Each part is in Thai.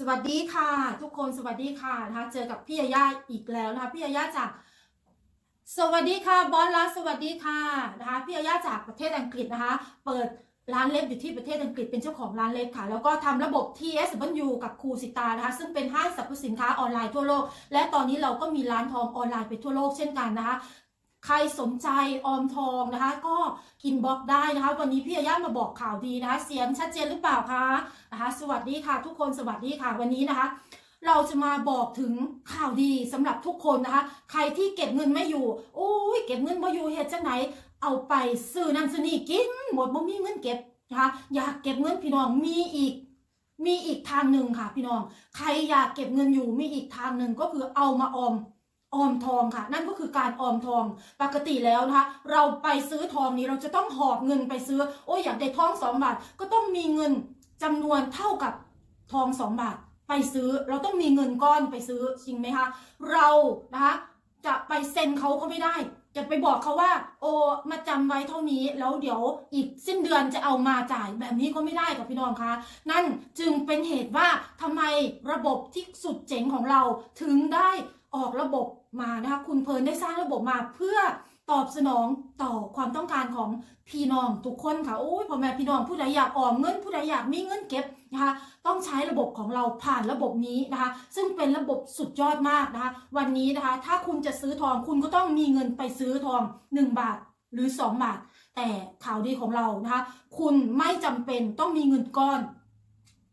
สวัสดีค่ะ ทุกคนสวัสดีค่ะนะคะเจอกับพี่ยาย่าอีกแล้วนะคะพี่ยาย่าจากสวัสดีค่ะบอสลาสวัสดีค่ะนะคะพี่ยาย่าจากประเทศอังกฤษนะคะ เปิดร้านเล็บอยู่ที่ประเทศอังกฤษเป็นเจ้าของร้านเล็บค่ะ แล้วก็ทำระบบ TSW กับครูสิตานะคะ ซึ่งเป็นห้างสรรพสินค้าออนไลน์ทั่วโลก และตอนนี้เราก็มีร้านทองออนไลน์ไปทั่วโลกเช่นกันนะคะ ใครสนใจออมทองนะคะ ก็กินบล็อกได้นะคะ วันนี้พี่ยาย่ามาบอกข่าวดีนะคะ เสียงชัดเจนหรือเปล่าคะนะคะ สวัสดีค่ะ ทุกคนสวัสดีค่ะวันนี้นะคะ เราจะมาบอกถึงข่าวดีสำหรับทุกคนนะคะ ใครที่เก็บเงินไม่อยู่โอ้ยเก็บเงินไม่อยู่เหตุจังไหน เอาไปซื้อนั่นซื้อนี่กินหมดบ่มีเงินเก็บนะคะอยากเก็บเงินพี่น้องมีอีกมีอีกทางหนึ่งค่ะพี่น้อง ใครอยากเก็บเงินอยู่มีอีกทางหนึ่งก็คือเอามาออม ออมทองค่ะ นั่นก็คือการออมทองปกติแล้วนะคะ เราไปซื้อทองนี้เราจะต้องหอบเงินไปซื้อ โอ้ยอยากได้ทองสองบาท ก็ต้องมีเงินจำนวนเท่ากับทองสองบาท ไปซื้อเราต้องมีเงินก้อนไปซื้อจริงไหมคะเรานะคะจะไปเซ็นเขาก็ไม่ได้ จะไปบอกเขาว่า โอ้มาจำไว้เท่านี้แล้วเดี๋ยวอีกสิ้นเดือนจะเอามาจ่ายแบบนี้ก็ไม่ได้กับพี่น้องคะนั่นจึงเป็นเหตุว่าทำไมระบบที่สุดเจ๋งของเราถึงได้ ออกระบบมานะคะคุณเพลินได้สร้างระบบมาเพื่อตอบสนองต่อความต้องการของพี่น้องทุกคนค่ะโอ้ยพ่อแม่พี่น้องผู้ใดอยากออมเงินผู้ใดอยากมีเงินเก็บนะคะต้องใช้ระบบของเราผ่านระบบนี้นะคะ ซึ่งเป็นระบบสุดยอดมากนะคะ วันนี้นะคะ ถ้าคุณจะซื้อทองคุณก็ต้องมีเงินไปซื้อทอง 1 บาทหรือ 2 บาท แต่ข่าวดีของเรานะคะ คุณไม่จำเป็นต้องมีเงินก้อน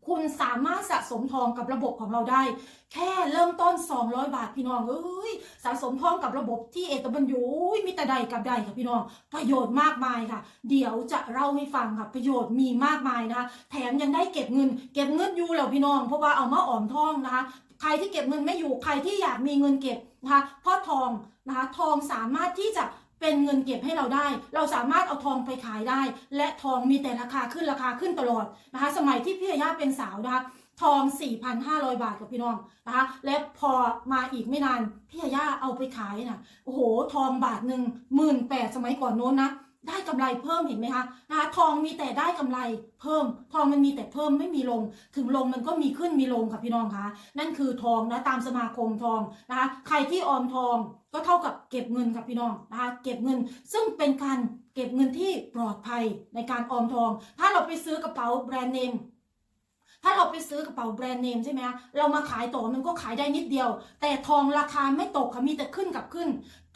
คุณสามารถสะสมทองกับระบบของเราได้ แค่เริ่มต้น 200 บาทพี่น้องเอ้ยสะสมทองกับระบบที่เอกบันยูมีแต่ใดกับใดค่ะพี่น้อง ประโยชน์มากมายค่ะ เดี๋ยวจะเล่าให้ฟังค่ะประโยชน์มีมากมายนะคะแถมยังได้เก็บเงิน เก็บเงินอยู่แล้วพี่น้อง เพราะว่าเอามาออมทองนะคะ ใครที่เก็บเงินไม่อยู่ใครที่อยากมีเงินเก็บนะคะเพราะทองนะคะทองสามารถที่จะ เป็นเงินเก็บให้เราได้ เราสามารถเอาทองไปขายได้ และทองมีแต่ราคาขึ้นราคาขึ้นตลอดนะคะ สมัยที่พี่ย่าเป็นสาวนะคะทอง 4,500 บาทกับพี่น้องนะคะ และพอมาอีกไม่นาน พี่ย่าเอาไปขายน่ะ โอ้โห ทองบาทหนึ่งหมื่นแปดสมัยก่อนโน้นนะ ได้กำไรเพิ่มเห็นไหมคะนะคะทองมีแต่ได้กำไรเพิ่ม ทองมันมีแต่เพิ่มไม่มีลง ถึงลงมันก็มีขึ้นมีลงค่ะพี่น้องคะนั่นคือทองนะตามสมาคมทองนะคะใครที่ออมทองก็เท่ากับเก็บเงินค่ะพี่น้องนะคะเก็บเงินซึ่งเป็นการเก็บเงินที่ปลอดภัยในการออมทอง ถ้าเราไปซื้อกระเป๋าแบรนด์เนม ถ้าเราไปซื้อกระเป๋าแบรนด์เนมใช่ไหมคะเรามาขายต่อมันก็ขายได้นิดเดียว แต่ทองราคาไม่ตกค่ะมีแต่ขึ้นกับขึ้น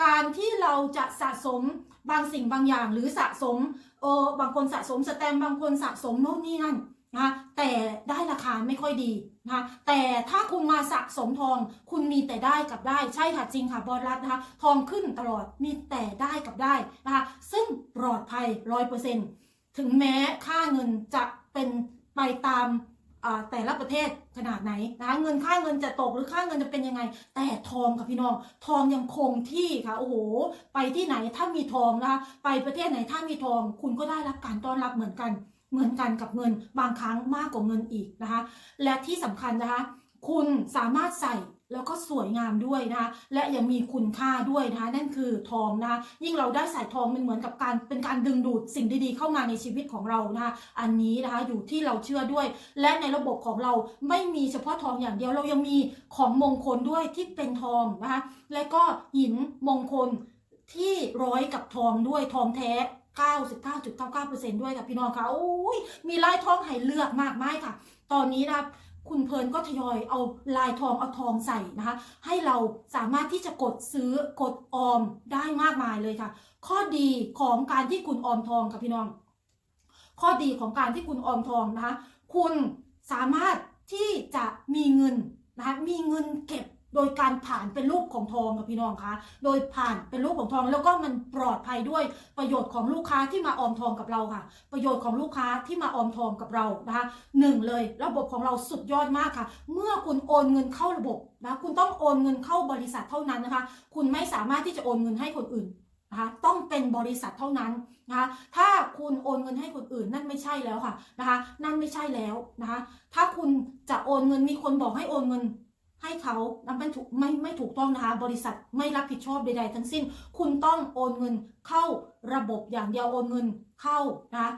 การที่เราจะสะสมบางสิ่งบางอย่างหรือสะสมเออบางคนสะสมสแตมบางคนสะสมโน่นนี่นั่นนะคะแต่ได้ราคาไม่ค่อยดีนะคะแต่ถ้าคุณมาสะสมทอง คุณมีแต่ได้กับได้ใช่ค่ะจริงค่ะบอสรัฐนะคะทองขึ้นตลอดมีแต่ได้กับได้นะคะซึ่งปลอดภัยร้อยเปอร์เซ็นต์ถึงแม้ค่าเงินจะเป็นไปตาม แต่ละประเทศขนาดไหนนะคะเงินค่าเงินจะตกหรือค่าเงินจะเป็นยังไง แต่ทองค่ะพี่น้อง ทองยังคงที่ค่ะโอ้โห ไปที่ไหนถ้ามีทองนะคะไปประเทศไหนถ้ามีทอง คุณก็ได้รับการต้อนรับเหมือนกัน เหมือนกันกับเงิน บางครั้งมากกว่าเงินอีกนะคะ และที่สำคัญนะคะ คุณสามารถใส่ แล้วก็สวยงามด้วยนะคะและยังมีคุณค่าด้วยนะคะนั่นคือทองนะคะยิ่งเราได้ใส่ทองมันเหมือนกับการเป็นการดึงดูดสิ่งดีๆ เข้ามาในชีวิตของเรานะคะอันนี้นะคะอยู่ที่เราเชื่อด้วย และในระบบของเราไม่มีเฉพาะทองอย่างเดียวเรายังมีของมงคลด้วยที่เป็นทองนะคะและก็หินมงคลที่ร้อยกับทองด้วยทองแท้99.99%ด้วยค่ะพี่น้องค่ะโอ้ยมีลายทองให้เลือกมากมายค่ะ ตอนนี้นะ คุณเพลินก็ทยอยเอาลายทองเอาทองใส่นะคะ ให้เราสามารถที่จะกดซื้อกดออมได้มากมายเลยค่ะ ข้อดีของการที่คุณออมทองค่ะพี่น้อง ข้อดีของการที่คุณออมทองนะคะ คุณสามารถที่จะมีเงินนะคะมีเงินเก็บ โดยการผ่านเป็นรูปของทองค่ะพี่น้องคะ โดยผ่านเป็นรูปของทองแล้วก็มันปลอดภัยด้วยประโยชน์ของลูกค้าที่มาออมทองกับเราค่ะ ประโยชน์ของลูกค้าที่มาออมทองกับเรานะคะหนึ่งเลยระบบของเราสุดยอดมากค่ะ เมื่อคุณโอนเงินเข้าระบบนะคุณต้องโอนเงินเข้าบริษัทเท่านั้นนะคะ คุณไม่สามารถที่จะโอนเงินให้คนอื่นนะคะต้องเป็นบริษัทเท่านั้นนะคะถ้าคุณโอนเงินให้คนอื่นนั่นไม่ใช่แล้วค่ะนะคะนั่นไม่ใช่แล้วนะคะถ้าคุณจะโอนเงินมีคนบอกให้โอนเงิน ให้เขานันเป็นถูกไม่ไม่ถูกต้องนะคะ บริษัทไม่รับผิดชอบใดๆทั้งสิ้น คุณต้องโอนเงินเข้าระบบอย่างเดียวโอนเงินเข้านะคะ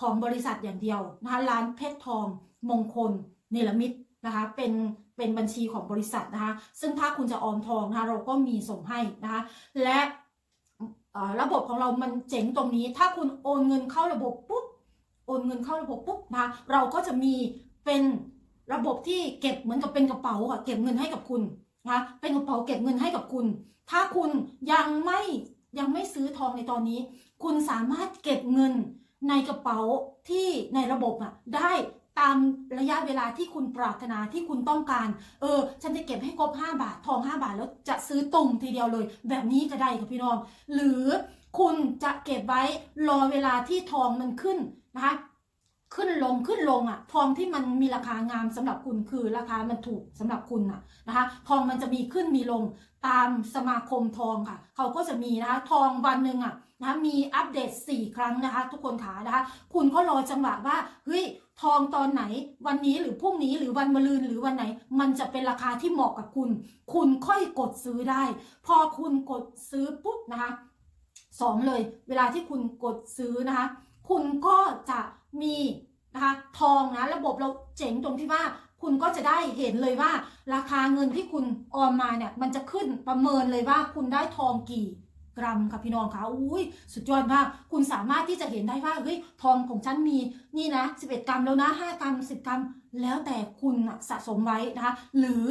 ของบริษัทอย่างเดียวนะคะร้านเพชรทองมงคลเนลมิตนะคะเป็นเป็นบัญชีของบริษัทนะคะซึ่งถ้าคุณจะออมทองนะคะเราก็มีส่งให้นะคะและระบบของเรามันเจ๋งตรงนี้ ถ้าคุณโอนเงินเข้าระบบปุ๊บโอนเงินเข้าระบบปุ๊บนะคะเราก็จะมีเป็น ระบบที่เก็บเหมือนกับเป็นกระเป๋าอะเก็บเงินให้กับคุณนะคะเป็นกระเป๋าเก็บเงินให้กับคุณ ถ้าคุณยังไม่ยังไม่ซื้อทองในตอนนี้ คุณสามารถเก็บเงินในกระเป๋าที่ในระบบอะได้ตามระยะเวลาที่คุณปรารถนาที่คุณต้องการ เออ ฉันจะเก็บให้ครบ 5 บาท ทอง 5 บาท แล้วจะซื้อตุ่มทีเดียวเลย แบบนี้ก็ได้ค่ะพี่น้อง หรือคุณจะเก็บไว้รอเวลาที่ทองมันขึ้นนะคะ ขึ้นลงขึ้นลงอะทองที่มันมีราคางามสำหรับคุณคือราคามันถูกสำหรับคุณอะนะคะทองมันจะมีขึ้นมีลงตามสมาคมทองค่ะ เขาก็จะมีนะคะทองวันหนึ่งอะนะคะมีอัปเดต 4 ครั้งนะคะ ทุกคนขานะคะ คุณก็รอจังหวะว่าเฮ้ยทองตอนไหน วันนี้หรือพรุ่งนี้หรือวันมะรืนหรือวันไหน มันจะเป็นราคาที่เหมาะกับคุณ คุณค่อยกดซื้อได้ พอคุณกดซื้อปุ๊บนะคะสองเลย เวลาที่คุณกดซื้อนะคะ คุณก็จะ มีนะคะทองนะระบบเราเจ๋งตรงที่ว่าคุณก็จะได้เห็นเลยว่า ราคาเงินที่คุณออมมาเนี่ยมันจะขึ้นประเมินเลยว่าคุณได้ทองกี่กรัมค่ะพี่น้องคะอุ้ยสุดยอดมากคุณสามารถที่จะเห็นได้ว่าเฮ้ยทองของฉันมีนี่นะ 11 กรัมแล้วนะ 5 กรัม 10 กรัม แล้วแต่คุณสะสมไว้นะคะหรือ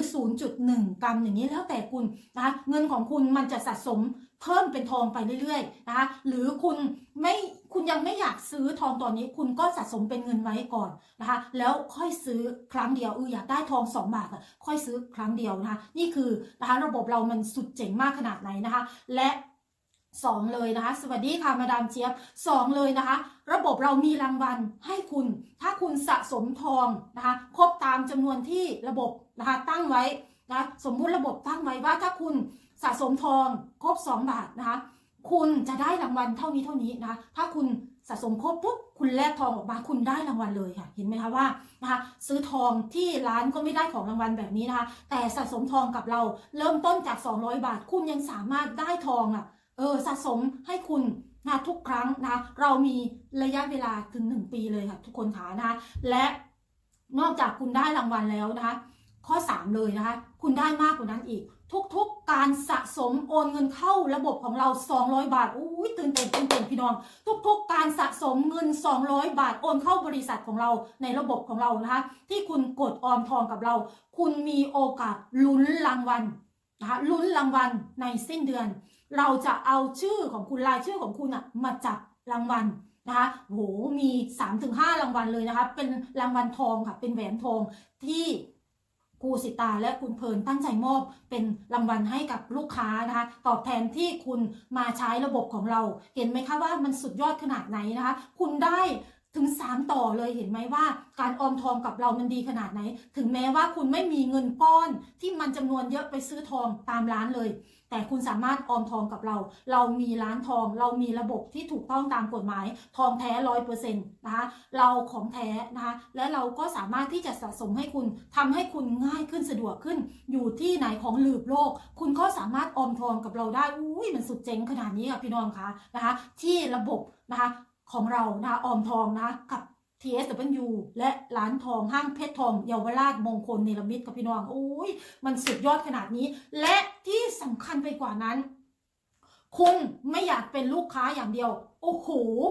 0.1 กรัมอย่างนี้แล้วแต่คุณนะคะเงินของคุณมันจะสะสม เพิ่มเป็นทองไปเรื่อยๆนะคะหรือคุณไม่คุณยังไม่อยากซื้อทองตอนนี้ คุณก็สะสมเป็นเงินไว้ก่อนนะคะแล้วค่อยซื้อครั้งเดียวเอออยากได้ทอง2บาทอะค่อยซื้อครั้งเดียวนะคะนี่คือนะคะระบบเรามันสุดเจ๋งมากขนาดไหนนะคะ และสองเลยนะคะ สวัสดีค่ะมาดามเจี๊ยบสองเลยนะคะ ระบบเรามีรางวัลให้คุณ ถ้าคุณสะสมทองนะคะครบตามจำนวนที่ระบบนะคะตั้งไว้นะสมมุติระบบตั้งไว้ว่าถ้าคุณ สะสมทองครบ 2 บาทนะคะ คุณจะได้รางวัลเท่านี้เท่านี้นะคะ ถ้าคุณสะสมครบปุ๊บคุณแลกทองออกมาคุณได้รางวัลเลยค่ะ เห็นไหมคะว่านะคะ ซื้อทองที่ร้านก็ไม่ได้ของรางวัลแบบนี้นะคะ แต่สะสมทองกับเราเริ่มต้นจาก 200 บาท คุณยังสามารถได้ทองอะเออสะสมให้คุณนะทุกครั้งนะเรามีระยะเวลาถึง 1 ปีเลยค่ะ ทุกคนขานะคะและนอกจากคุณได้รางวัลแล้วนะคะ ข้อ 3 เลยนะคะ คุณได้มากกว่านั้นอีก ทุกๆการสะสมโอนเงินเข้าระบบของเรา 200 บาทอุ้ยตื่นเต้นตื่นเต้นพี่น้อง ทุกๆ การสะสมเงิน 200 บาทโอนเข้าบริษัทของเราในระบบของเรานะคะ ที่คุณกดออมทองกับเรา คุณมีโอกาสลุ้นรางวัลนะคะลุ้นรางวัลในสิ้นเดือน เราจะเอาชื่อของคุณรายชื่อของคุณอะมาจับรางวัลนะคะโหมี 3-5 รางวัลเลยนะคะ เป็นรางวัลทองค่ะ เป็นแหวนทองที่ ครูสิตาและคุณเพลินตั้งใจมอบเป็นรางวัลให้กับลูกค้านะคะตอบแทนที่คุณมาใช้ระบบของเรา เห็นไหมคะว่ามันสุดยอดขนาดไหนนะคะ คุณได้ ถึง 3 ต่อเลยเห็นไหมว่า การออมทองกับเรามันดีขนาดไหน ถึงแม้ว่าคุณไม่มีเงินก้อนที่มันจำนวนเยอะไปซื้อทองตามร้านเลย แต่คุณสามารถออมทองกับเรา เรามีร้านทอง เรามีระบบที่ถูกต้องตามกฎหมาย ทองแท้ร้อยเปอร์เซ็นต์นะคะเราของแท้นะคะและเราก็สามารถที่จะสะสมให้คุณทำให้คุณง่ายขึ้นสะดวกขึ้น อยู่ที่ไหนของหลืบโลก คุณก็สามารถออมทองกับเราได้อุ้ยมันสุดเจ๋งขนาดนี้ค่ะพี่น้องคะนะคะที่ระบบนะคะ ของเรานะออมทองนะกับ TSW และร้านทองห้างเพชรทองเยาวราชมงคลเนรมิตกับพี่น้องโอ้ยมันสุดยอดขนาดนี้ และที่สำคัญไปกว่านั้น คุณไม่อยากเป็นลูกค้าอย่างเดียว โอ้โห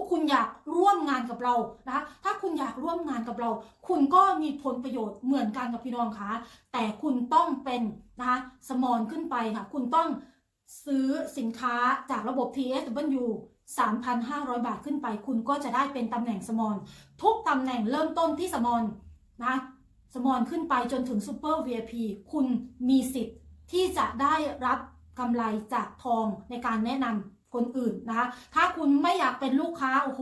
คุณอยากร่วมงานกับเรานะคะถ้าคุณอยากร่วมงานกับเรา คุณก็มีผลประโยชน์เหมือนกันกับพี่น้องคะแต่คุณต้องเป็นนะคะสมอนขึ้นไปค่ะ คุณต้องซื้อสินค้าจากระบบ TSW 3,500 บาทขึ้นไป คุณก็จะได้เป็นตำแหน่งสมอนทุกตำแหน่งเริ่มต้นที่สมอนนะสมอนขึ้นไปจนถึงซูเปอร์ VIP คุณมีสิทธิ์ที่จะได้รับกำไรจากทองในการแนะนำคนอื่นนะคะ ถ้าคุณไม่อยากเป็นลูกค้า โอ้โห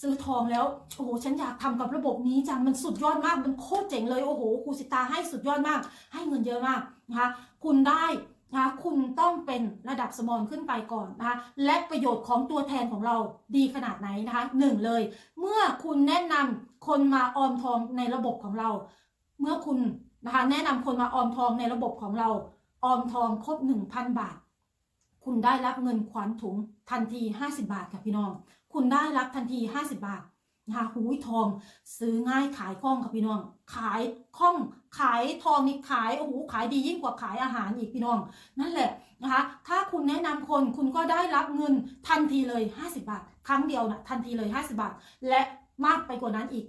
ซื้อทองแล้ว โอ้โห ฉันอยากทำกับระบบนี้จัง มันสุดยอดมาก มันโคตรเจ๋งเลย โอ้โห ครูสิตาให้สุดยอดมาก ให้เงินเยอะมากนะคะ คุณได้ นะคะคุณต้องเป็นระดับสมอนขึ้นไปก่อนนะคะและประโยชน์ของตัวแทนของเราดีขนาดไหนนะคะหนึ่งเลย เมื่อคุณแนะนำคนมาออมทองในระบบของเรา เมื่อคุณนะคะแนะนำคนมาออมทองในระบบของเรา ออมทองครบ 1,000 บาท คุณได้รับเงินขวัญถุงทันที 50 บาทค่ะพี่น้อง คุณได้รับทันที 50 บาท นะคะหูยทอง ซื้อง่ายขายคล่องค่ะพี่น้อง ขายคล่องขายทองนี่ขายโอ้โหขายดียิ่งกว่าขายอาหารอีกพี่น้อง นั่นแหละนะคะ ถ้าคุณแนะนำคนคุณก็ได้รับเงินทันทีเลย 50 บาท ครั้งเดียวนะทันทีเลย 50 บาท และมากไปกว่านั้นอีก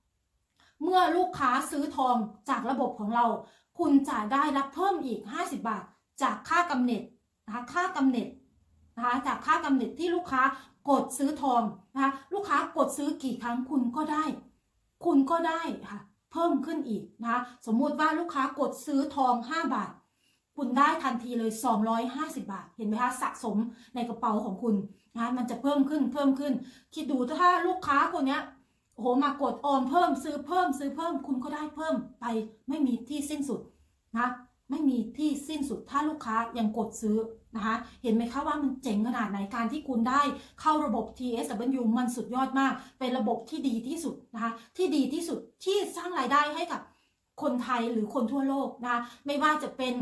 2 เมื่อลูกค้าซื้อทองจากระบบของเรา คุณจะได้รับเพิ่มอีก 50 บาท จากค่ากำเนิดนะคะค่ากำเนิดนะคะจากค่ากำเนิดที่ลูกค้า กดซื้อทองนะคะลูกค้ากดซื้อกี่ครั้งคุณก็ได้ คุณก็ได้ค่ะเพิ่มขึ้นอีกนะคะสมมุติว่าลูกค้ากดซื้อทอง 5 บาท คุณได้ทันทีเลย 250 บาท เห็นไหมคะสะสมในกระเป๋าของคุณนะมันจะเพิ่มขึ้นเพิ่มขึ้น คิดดูถ้าลูกค้าคนเนี้ยโอ้โหมากดออมเพิ่มซื้อเพิ่มซื้อเพิ่มคุณก็ได้เพิ่มไปไม่มีที่สิ้นสุดนะไม่มีที่สิ้นสุดถ้าลูกค้ายังกดซื้อ นะคะ เห็นไหมคะว่ามันเจ๋งขนาดไหนการที่คุณได้เข้าระบบ TSW มันสุดยอดมาก เป็นระบบที่ดีที่สุดนะคะ ที่ดีที่สุดที่สร้างรายได้ให้กับคนไทยหรือคนทั่วโลกนะคะ ไม่ว่าจะเป็น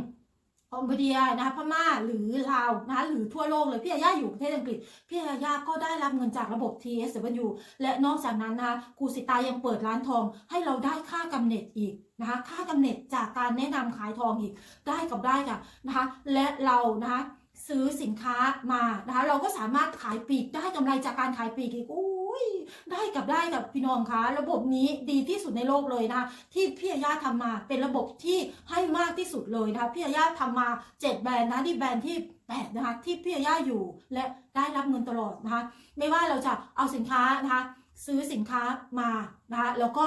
คอมโบเดียนะคะพม่าหรือลาวนะคะหรือทั่วโลกเลยพี่อาย่าอยู่ประเทศอังกฤษพี่อาญาก็ได้รับเงินจากระบบ TSW และนอกจากนั้นนะคะครูสิตายังเปิดร้านทอง ให้เราได้ค่ากำเนิดอีกนะคะค่ากำเนิดจากการแนะนำขายทองอีกได้กับได้ค่ะนะคะและเรานะคะ ซื้อสินค้ามานะคะเราก็สามารถขายปีกได้กำไรจากการขายปีกอีกอุ้ยได้กับได้กับพี่น้องคะระบบนี้ดีที่สุดในโลกเลยนะคะที่พี่อาญาทำมาเป็นระบบที่ให้มากที่สุดเลยนะคะพี่อาญาทำมาเจ็ดแบรนด์นะที่แบรนด์ที่แปดนะคะที่พี่อาญาอยู่และได้รับเงินตลอดนะคะไม่ว่าเราจะเอาสินค้านะคะซื้อสินค้ามานะคะแล้วก็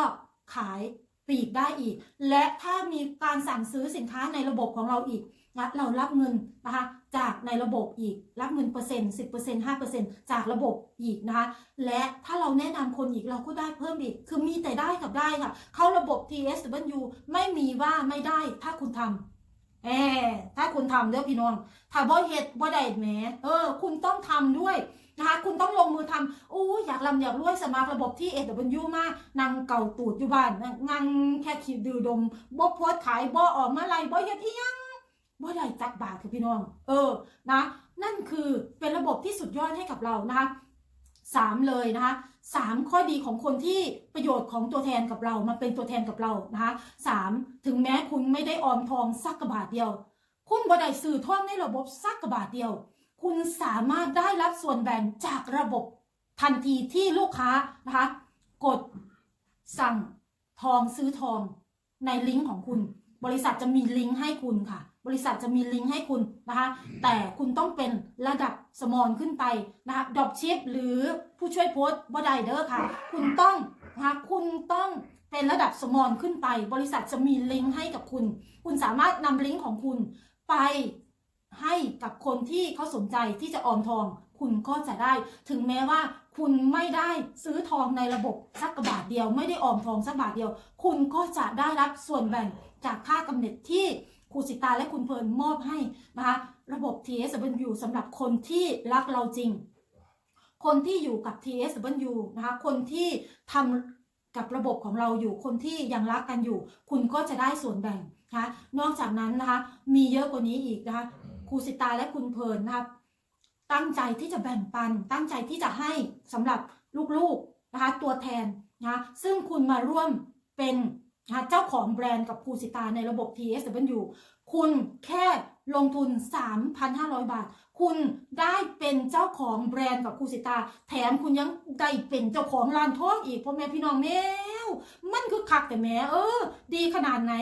ขายปีกได้อีก และถ้ามีการสั่งซื้อสินค้าในระบบของเราอีกนะเรารับเงินนะคะ จากในระบบอีกรับเงินเปอร์เซ็นต์สิบเปอร์เซ็นต์ห้าเปอร์เซ็นต์จากระบบอีกนะคะ และถ้าเราแนะนำคนอีกเราก็ได้เพิ่มอีก คือมีแต่ได้กับได้ค่ะ เข้าระบบ TSW ไม่มีว่าไม่ได้ถ้าคุณทำแออถ้าคุณทำเด้อพี่น้อง ถ้าบ่เฮ็ดบ่ได้แหมเออ คุณต้องทำด้วยนะคะ คุณต้องลงมือทำโอ้อยากลำอยากรวยสมัครระบบที่เอ็ดบันยูมากนั่งเก่าตูดอยู่บ้านนั่งแค่ขีดดื่มดมบ่โพสขายบ่ออกมาไล่บ่เฮ็ดอีหยัง บ่ได้จักบาทคือพี่น้อง เออนะ นั่นคือเป็นระบบที่สุดยอดให้กับเรานะคะสามเลยนะคะสามข้อดีของคนที่ประโยชน์ของตัวแทนกับเรามาเป็นตัวแทนกับเรานะคะสามถึงแม้คุณไม่ได้ออมทองสักกระบาทเดียว คุณบ่ได้ซื้อทองในระบบสักกระบาทเดียว คุณสามารถได้รับส่วนแบ่งจากระบบทันทีที่ลูกค้านะคะกดสั่งทองซื้อทองในลิงก์ของคุณ บริษัทจะมีลิงก์ให้คุณค่ะ บริษัทจะมีลิงก์ให้คุณนะคะ แต่คุณต้องเป็นระดับสมอนขึ้นไปนะคะดอกชิปหรือผู้ช่วยโพสต์บ่ได้เด้อค่ะ คุณต้องนะคะคุณต้องเป็นระดับสมอนขึ้นไป บริษัทจะมีลิงก์ให้กับคุณ คุณสามารถนำลิงก์ของคุณไปให้กับคนที่เขาสนใจที่จะออมทอง คุณก็จะได้ ถึงแม้ว่าคุณไม่ได้ซื้อทองในระบบสักกระบาทเดียว ไม่ได้ออมทองสักบาทเดียว คุณก็จะได้รับส่วนแบ่งจากค่ากำเนิดที่ ครูสิตาและคุณเพลินมอบให้นะคะระบบ TSW สำหรับคนที่รักเราจริง คนที่อยู่กับ TSW นะคะคนที่ทำกับระบบของเราอยู่คนที่ยังรักกันอยู่ คุณก็จะได้ส่วนแบ่งนะคะนอกจากนั้นนะคะมีเยอะกว่านี้อีกนะคะครูสิตาและคุณเพลินนะคะตั้งใจที่จะแบ่งปัน ตั้งใจที่จะให้สำหรับลูกๆนะคะตัวแทนนะคะซึ่งคุณมาร่วมเป็น เจ้าของแบรนด์กับครูสิตาในระบบ TSW คุณแค่ลงทุน 3,500 บาท คุณได้เป็นเจ้าของแบรนด์กับครูสิตา แถมคุณยังได้เป็นเจ้าของร้านทองอีกพ่อแม่พี่น้องแมวมันคือคักแต่แม่เออ ดีขนาดไหน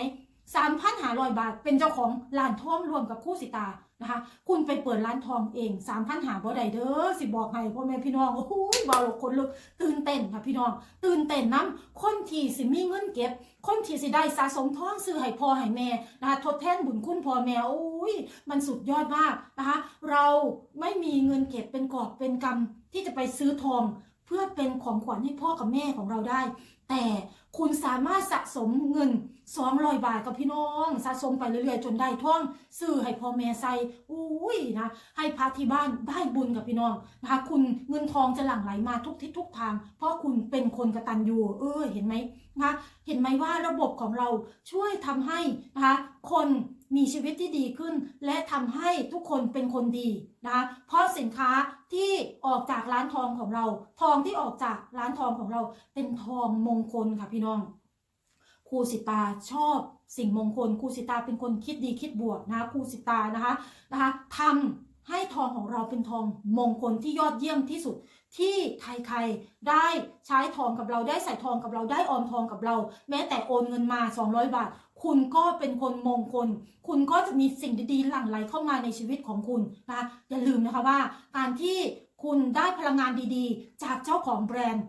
3,500 บาท เป็นเจ้าของร้านทองรวมกับครูสิตา นะคะ คุณไปเปิดร้านทองเอง3,000หาบ่ได้เด้อสิบอกให้พ่อแม่พี่น้องโอ้โหเบาหลกคนลุกตื่นเต้นค่ะพี่น้อง ตื่นเต้นน้ำคนที่สิมีเงินเก็บ คนที่สิได้สะสมทองซื้อให้พ่อให้แม่นะคะทดแทนบุญคุณพ่อแม่โอ้ยมันสุดยอดมากนะคะ เราไม่มีเงินเก็บเป็นกอบเป็นกำที่จะไปซื้อทองเพื่อเป็นของขวัญให้พ่อกับแม่ของเราได้ แต่คุณสามารถสะสมเงิน 200บาทกับพี่น้องสะสมไปเรื่อยๆ จนได้ท่องซื้อให้พ่อแม่ใส่อุ้ยนะให้พระที่บ้านได้บุญกับพี่น้องนะคะคุณเงินทองจะหลั่งไหลมาทุกทิศทุกทาง เพราะคุณเป็นคนกระตันยูเออเห็นไหมนะคะเห็นไหมว่าระบบของเราช่วยทำให้นะคะคนมีชีวิตที่ดีขึ้น และทำให้ทุกคนเป็นคนดีนะคะเพราะสินค้าที่ออกจากร้านทองของเรา ทองที่ออกจากร้านทองของเราเป็นทองมงคลค่ะพี่น้อง รูสิตาชอบสิ่งมงคลครูสิตาเป็นคนคิดดีคิดบวกนะครูสิตานะคะนะคะทำให้ทองของเราเป็นทองมงคลที่ยอดเยี่ยมที่สุดที่ใครๆได้ใช้ทองกับเราได้ใส่ทองกับเราได้ออมทองกับเรา แม้แต่โอนเงินมา 200 บาท คุณก็เป็นคนมงคล คุณก็จะมีสิ่งดีๆหลั่งไหลเข้ามาในชีวิตของคุณนะคะอย่าลืมนะคะว่า การที่คุณได้พลังงานดีๆ จากเจ้าของแบรนด์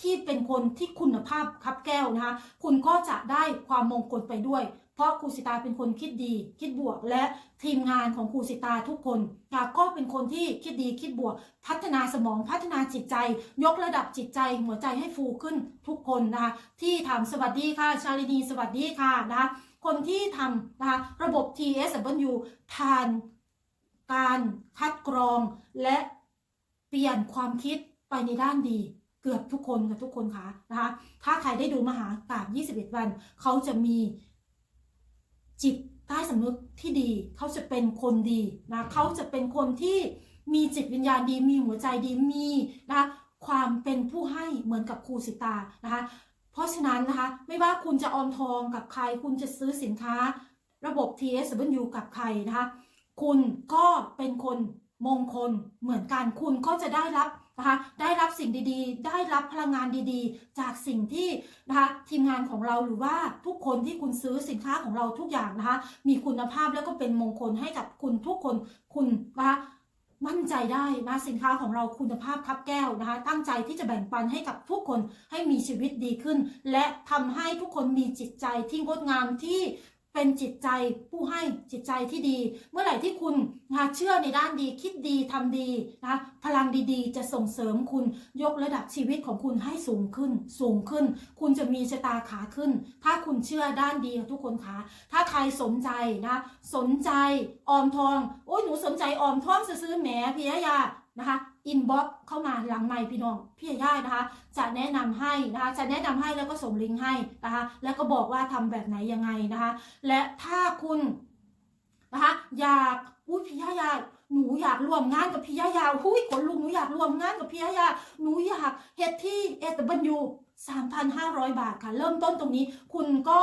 ที่เป็นคนที่คุณภาพคับแก้วนะคะ คุณก็จะได้ความมงคลไปด้วย เพราะครูสิตาเป็นคนคิดดี คิดบวกและทีมงานของครูสิตาทุกคนนะคะก็เป็นคนที่คิดดีคิดบวก พัฒนาสมองพัฒนาจิตใจ ยกระดับจิตใจหัวใจให้ฟูขึ้นทุกคนนะคะ ที่ทำสวัสดีค่ะ ชาลินีสวัสดีค่ะนะคะคนที่ทำนะคะระบบ TSW ผ่านการคัดกรองและเปลี่ยนความคิดไปในด้านดี เกือบทุกคนค่ะทุกคนค่ะนะคะ ถ้าใครได้ดูมหากาบ21 วัน เขาจะมีจิตใต้สำนึกที่ดี เขาจะเป็นคนดีนะเขาจะเป็นคนที่มีจิตวิญญาณดี มีหัวใจดีมีนะคะความเป็นผู้ให้เหมือนกับครูสิตานะคะ เพราะฉะนั้นนะคะ ไม่ว่าคุณจะออมทองกับใคร คุณจะซื้อสินค้า ระบบ TSW กับใครนะคะ คุณก็เป็นคนมงคลเหมือนกัน คุณก็จะได้รับ นะคะได้รับสิ่งดีๆ ได้รับพลังงานดีๆ จากสิ่งที่นะคะทีมงานของเราหรือว่าทุกคนที่คุณซื้อสินค้าของเราทุกอย่างนะคะมีคุณภาพแล้วก็เป็นมงคลให้กับคุณทุกคนคุณนะคะมั่นใจได้นะสินค้าของเราคุณภาพครับแก้วนะคะ ตั้งใจที่จะแบ่งปันให้กับทุกคนให้มีชีวิตดีขึ้น และทำให้ทุกคนมีจิตใจที่งดงามที่ เป็นจิตใจผู้ให้จิตใจที่ดี เมื่อไหร่ที่คุณนะเชื่อในด้านดีคิดดีทำดีนะพลังดีๆ จะส่งเสริมคุณยกระดับชีวิตของคุณให้สูงขึ้น สูงขึ้น คุณจะมีชะตาขาขึ้น ถ้าคุณเชื่อด้านดีทุกคนคะถ้าใครสนใจนะสนใจออมทองโอ้ยหนูสนใจออมทองซื้อแหมพี่ยานะคะอินบ็อกเข้ามาหลังไมค์พี่น้องพี่ย่านะคะ จะแนะนำให้นะคะจะแนะนำให้แล้วก็ส่งลิงก์ให้นะคะแล้วก็บอกว่าทำแบบไหนยังไงนะคะ และถ้าคุณนะคะอยากอุ้ยพี่ยายาหนูอยากร่วมงานกับพี่ยายาหุ้ยขนลุกหนูอยากร่วมงานกับพี่ยายาหนูอยากเฮ็ดที่เอตบันยู3,500 บาทค่ะ เริ่มต้นตรงนี้ คุณก็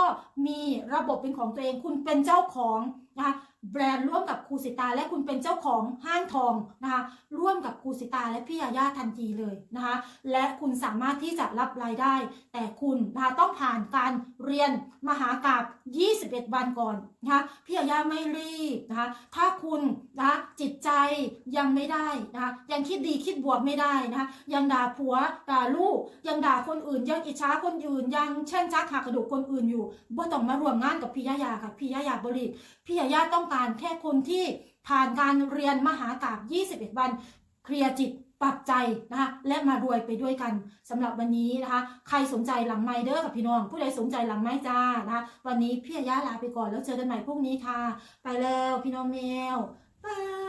มีระบบเป็นของตัวเอง คุณเป็นเจ้าของนะคะ แบรนด์ร่วมกับครูสิตา และคุณเป็นเจ้าของห้างทองนะคะร่วมกับครูสิตาและพี่ยาย่าทันทีเลยนะคะและคุณสามารถที่จะรับรายได้ แต่คุณนะคะต้องผ่านการเรียนมหากาบ21 วันก่อนนะคะพี่ยาย่าไม่รีบนะคะถ้าคุณนะคะจิตใจยังไม่ได้นะคะยังคิดดีคิดบวกไม่ได้นะคะยังด่าผัวด่าลูก ยังด่าคนอื่น ยังอิจฉาคนอื่น ยังแช่งจักหักกระดูกคนอื่นอยู่บ่ต้องมารวมงานกับพี่ยาย่าค่ะพี่ยาย่าบริษพี่ยาย่าต้องการแค่คนที่ผ่านการเรียนมหากาบ21 วัน เคลียร์จิตปรับใจนะคะและมารวยไปด้วยกันสำหรับวันนี้นะคะ ใครสนใจหลังไมเดอร์กับพี่น้อง ผู้ใดสนใจหลังไม้จ้านะคะวันนี้พี่ยาย่าลาไปก่อนแล้วเจอกันใหม่พรุ่งนี้ค่ะ ไปแล้วพี่น้องแมวบาย